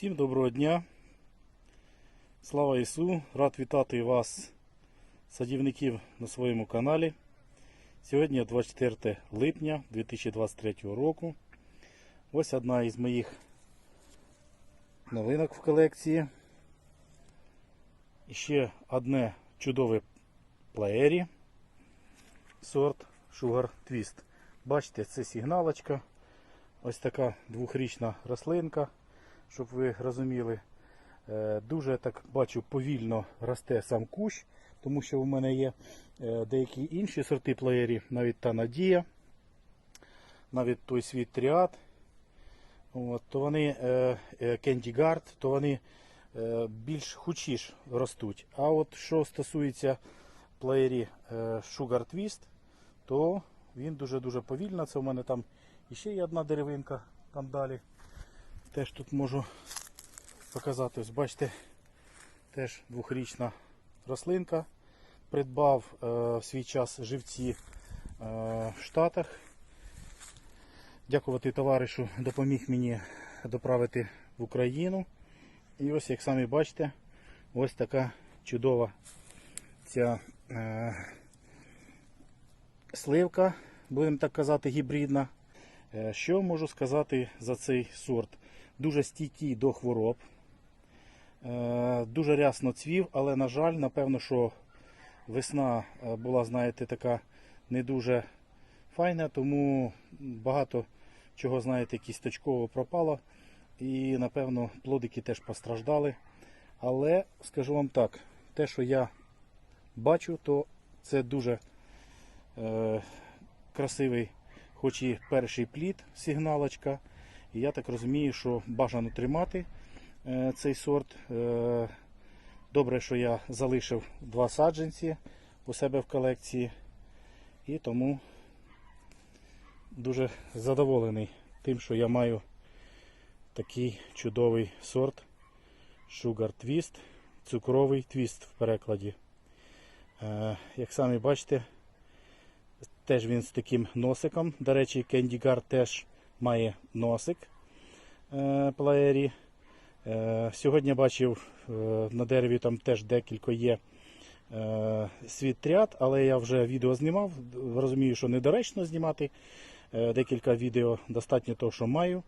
Всім доброго дня. Слава Ісу! Рад вітати вас, садівників, на своєму каналі. Сьогодні 24 липня 2023 року. Ось одна із моїх новинок в колекції. І ще одне чудове плеєрі сорт Sugar Twist. Бачите, це сигналочка. Ось така двохрічна рослинка, щоб ви розуміли. Е, Дуже так бачу повільно росте сам кущ, тому що у мене є е, деякі інші сорти плеєрів, навіть та Надія, навіть той світ Тріад. То вони е, е, то вони більш хучіш ростуть. А от що стосується плеєрі Sugar Twist, то він дуже-дуже повільно. Це у мене там іще є одна деревинка там далі. Теж тут можу показати. Ось бачите, теж двохрічна рослинка. Придбав е, в свій час живці е, в Штатах. Дякувати товаришу, допоміг мені доправити в Україну. І ось, як самі бачите, ось така чудова ця е, сливка, будемо так казати, гібридна. Е, Що можу сказати за цей сорт? Дуже стійкий до хвороб, Е, дуже рясно цвів, але, на жаль, напевно, що весна е, була, знаєте, така не дуже файна, тому багато чого, знаєте, кісточково пропало. І, напевно, плодики теж постраждали. Але скажу вам так, те, що я бачу, то це дуже е, красивий, хоч і перший плід, сигналочка. І я так розумію, що бажано тримати е, цей сорт. Е, добре, що я залишив два саджанці у себе в колекції. І тому дуже задоволений тим, що я маю такий чудовий сорт Sugar Twist, цукровий твіст в перекладі. Е, як самі бачите, теж він з таким носиком. До речі, Candy Guard теж має носик е, плеєрі. Е, сьогодні бачив е, на дереві там теж декілька є світряд, але я вже відео знімав. Розумію, що недоречно знімати декілька відео, достатньо того, що маю.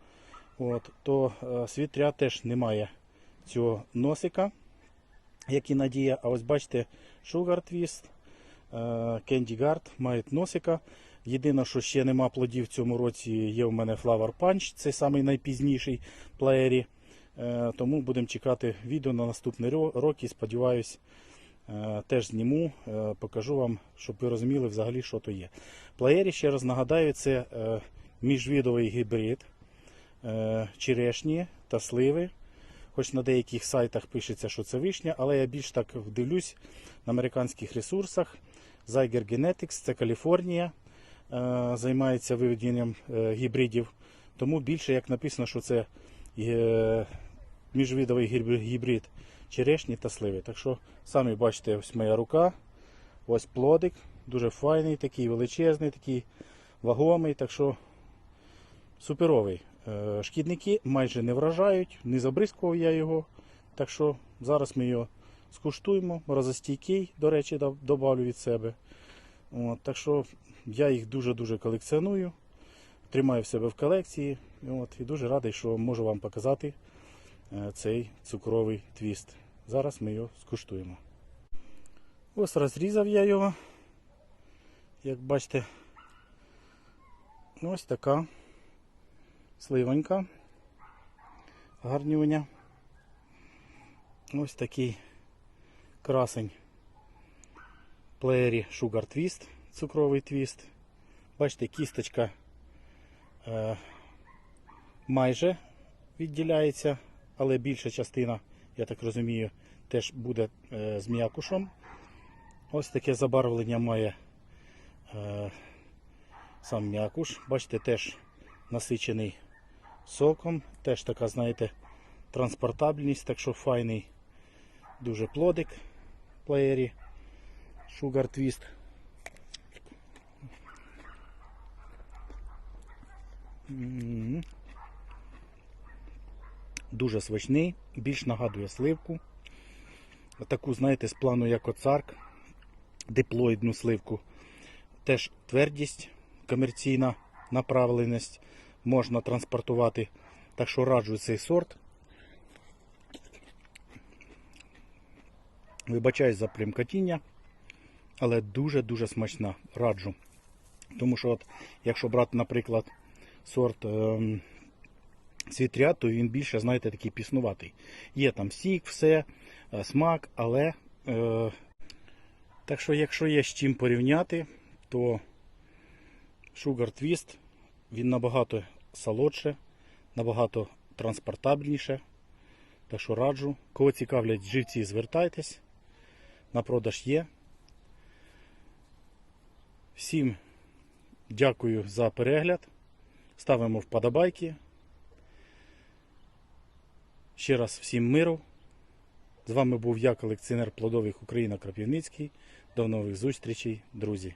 От, то світряд теж немає цього носика, як і надія. А ось бачите, Sugar Twist, е, Candy Guard мають носика. Єдине, що ще нема плодів в цьому році, є у мене Flower Punch, це самий найпізніший плеєрі. Е, Тому будемо чекати відео на наступний рок і сподіваюсь, е, теж зніму, покажу вам, щоб ви розуміли взагалі, що то є. Плеєрі, ще раз нагадаю, це міжвідовий гібрид черешні та сливи. Хоч на деяких сайтах пишеться, що це вишня, але я більш так дивлюсь на американських ресурсах. Zyger Genetics, це Каліфорнія, е, займається виведенням е, гібридів. Тому більше як написано, що це е, міжвідовий гібрид черешні та сливи. Так що самі бачите, ось моя рука, ось плодик, дуже файний, такий величезний, такий вагомий. Так що суперовий. Шкідники майже не вражають, не забризкував я його. Так що зараз ми його скуштуємо. Морозостійкий, до речі, добавлю від себе. От, так що я їх дуже-дуже колекціоную, тримаю в себе в колекції. От, і дуже радий, що можу вам показати е, цей цукровий твіст. Зараз ми його скуштуємо. Ось розрізав я його. Як бачите, ось така сливонька, гарнюня. Ось такий красень плеєрі Sugar Twist, цукровий твіст. Бачите, кісточка е, майже відділяється, але більша частина, я так розумію, теж буде е, з м'якушем. Ось таке забарвлення має е, сам м'якуш. Бачите, теж насичений соком. Теж така, знаєте, транспортабельність, так що файний дуже плодик плеєрі. Sugar Twist. Дуже смачний, більш нагадує сливку. Таку, знаєте, з плану як оцарк, диплоїдну сливку. Теж твердість, комерційна направленість можна транспортувати. Так що раджу цей сорт. Вибачаюсь за примкатіння, але дуже-дуже смачна. Раджу. Тому що, от, якщо брати, наприклад, сорт ем, світря, то він більше, знаєте, такий піснуватий. Є там сік, все, е, смак, але. Е, так що, якщо є з чим порівняти, то Sugar Twist він набагато солодше, набагато транспортабельніше. Так що раджу. Кого цікавлять живці, звертайтесь. На продаж є. Всім дякую за перегляд. Ставимо вподобайки. Ще раз всім миру. З вами був я, колекціонер плодових Україна Крапівницький. До нових зустрічей, друзі!